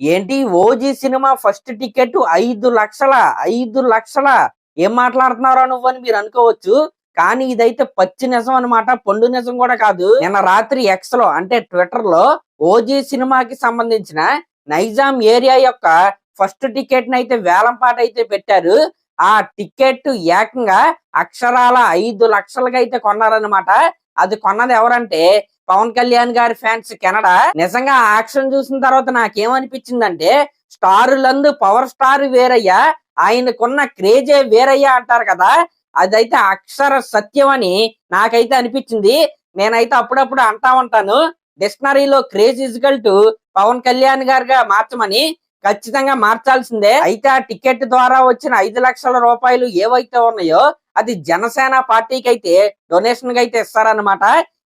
ఏంటి? OG cinema first ticket ఐదు లక్షల ఐదు లక్షల. ఏం మాట్లాడుతున్నారా నువ్వు అని మీరు అనుకోవచ్చు. కానీ ఇదైతే పచ్చి నిజం అన్నమాట పండు నిజం కూడా కాదు. నిన్న రాత్రి ఎక్స్లో అంటే ట్విట్టర్లో ఓజీ సినిమాకి సంబంధించిన నైజాం ఏరియా యొక్క ఫస్ట్ టికెట్ని అయితే వేలంపాట అయితే పెట్టారు. ఆ టికెట్ ఏకంగా అక్షరాల ఐదు లక్షలుగా అయితే కొన్నారనమాట అది కొన్నది ఎవరంటే పవన్ కళ్యాణ్ గారి ఫ్యాన్స్ కెనడా. నిజంగా యాక్షన్ చూసిన తర్వాత నాకేమనిపించిందంటే స్టారులందు పవర్ స్టార్ వేరయ్యా ఆయనకున్న క్రేజే వేరయ్యా అంటారు కదా. అదైతే అక్షర సత్యం అని నాకైతే అనిపించింది. నేనైతే అప్పుడప్పుడు అంటా ఉంటాను డిక్షనరీలో క్రేజ్ ఇజికల్ టు పవన్ కళ్యాణ్ గారిగా మార్చమని ఖచ్చితంగా మార్చాల్సిందే. అయితే ఆ టికెట్ ద్వారా వచ్చిన ఐదు లక్షల రూపాయలు ఏవైతే ఉన్నాయో అది జనసేన పార్టీకి అయితే డొనేషన్గా అయితే ఇస్తారనమాట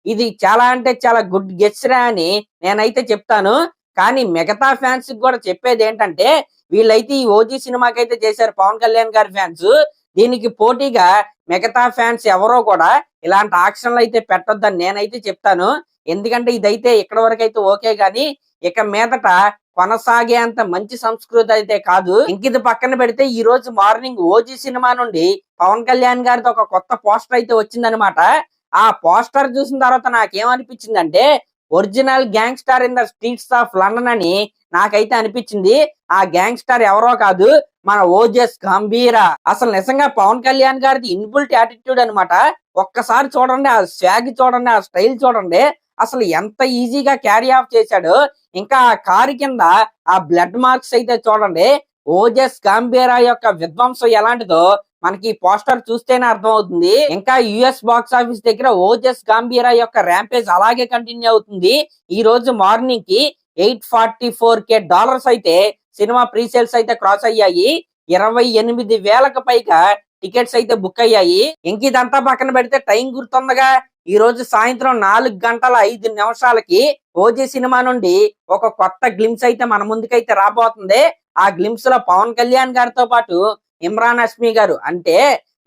ఇది చాలా అంటే చాలా గుడ్ గెస్రా అని నేనైతే చెప్తాను. కానీ మిగతా ఫ్యాన్స్ కూడా చెప్పేది ఏంటంటే వీళ్ళైతే ఈ ఓజీ సినిమాకి అయితే చేశారు పవన్ కళ్యాణ్ గారి ఫ్యాన్స్. దీనికి పోటీగా మిగతా ఫ్యాన్స్ ఎవరో కూడా ఇలాంటి ఆక్షన్లు అయితే పెట్టొద్దని నేనైతే చెప్తాను. ఎందుకంటే ఇదైతే ఇక్కడ వరకు అయితే ఓకే గానీ ఇక మీదట కొనసాగేంత మంచి సంస్కృతి అయితే కాదు. ఇంక ఇది పక్కన పెడితే ఈ రోజు మార్నింగ్ ఓజీ సినిమా నుండి పవన్ కళ్యాణ్ గారితో ఒక కొత్త పోస్టర్ అయితే వచ్చిందనమాట ఆ పోస్టర్ చూసిన తర్వాత నాకేమనిపించిందంటే original gangster in the streets of London అని నాకైతే అనిపించింది. ఆ గ్యాంగ్ స్టార్ ఎవరో కాదు మన ఓజెస్ గంభీర. అసలు నిజంగా పవన్ కళ్యాణ్ గారిది ఇన్బుల్ట్ యాటిట్యూడ్ అన్నమాట. ఒక్కసారి చూడండి ఆ స్వాగ్ చూడండి ఆ స్టైల్ చూడండి. అసలు ఎంత ఈజీగా క్యారీ ఆఫ్ చేశాడు. ఇంకా ఆ కారు కింద ఆ బ్లడ్ మార్క్స్ అయితే చూడండి. ఓజస్ గాంభీరా యొక్క విధ్వంసం ఎలాంటిదో మనకి పోస్టర్ చూస్తేనే అర్థం అవుతుంది ఇంకా యుఎస్ బాక్స్ ఆఫీస్ దగ్గర ఓజస్ గాంభీరా యొక్క ర్యాంపేజ్ అలాగే కంటిన్యూ అవుతుంది. ఈ రోజు మార్నింగ్కి eight forty four K dollars అయితే సినిమా ప్రీసేల్స్ అయితే క్రాస్ అయ్యాయి. ఇరవై ఎనిమిది వేలకు పైగా టికెట్స్ అయితే బుక్ అయ్యాయి. ఇంక ఇదంతా పక్కన పెడితే టైం గుర్తుండగా ఈ రోజు సాయంత్రం నాలుగు గంటల ఐదు నిమిషాలకి ఓజీ సినిమా నుండి ఒక కొత్త గ్లిమ్స్ అయితే మన ముందుకైతే రాబోతుంది. ఆ గ్లిమ్స్లో పవన్ కళ్యాణ్ గారితో పాటు ఇమ్రాన్ అష్మి గారు అంటే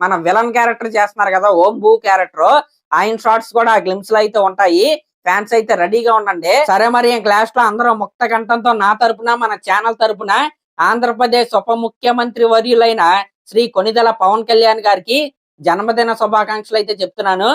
మన విలన్ క్యారెక్టర్ చేస్తున్నారు కదా ఓం భూ క్యారెక్టర్ ఆయన షార్ట్స్ కూడా ఆ గ్లిమ్స్లో అయితే ఉంటాయి. ఫ్యాన్స్ అయితే రెడీగా ఉండండి. సరే మరి క్లాస్లో అందరూ ముక్త కంఠంతో నా తరపున మన ఛానల్ తరపున ఆంధ్రప్రదేశ్ ఉప ముఖ్యమంత్రి వర్యులైన శ్రీ కొనిదల పవన్ కళ్యాణ్ గారికి జన్మదిన శుభాకాంక్షలు అయితే చెప్తున్నాను.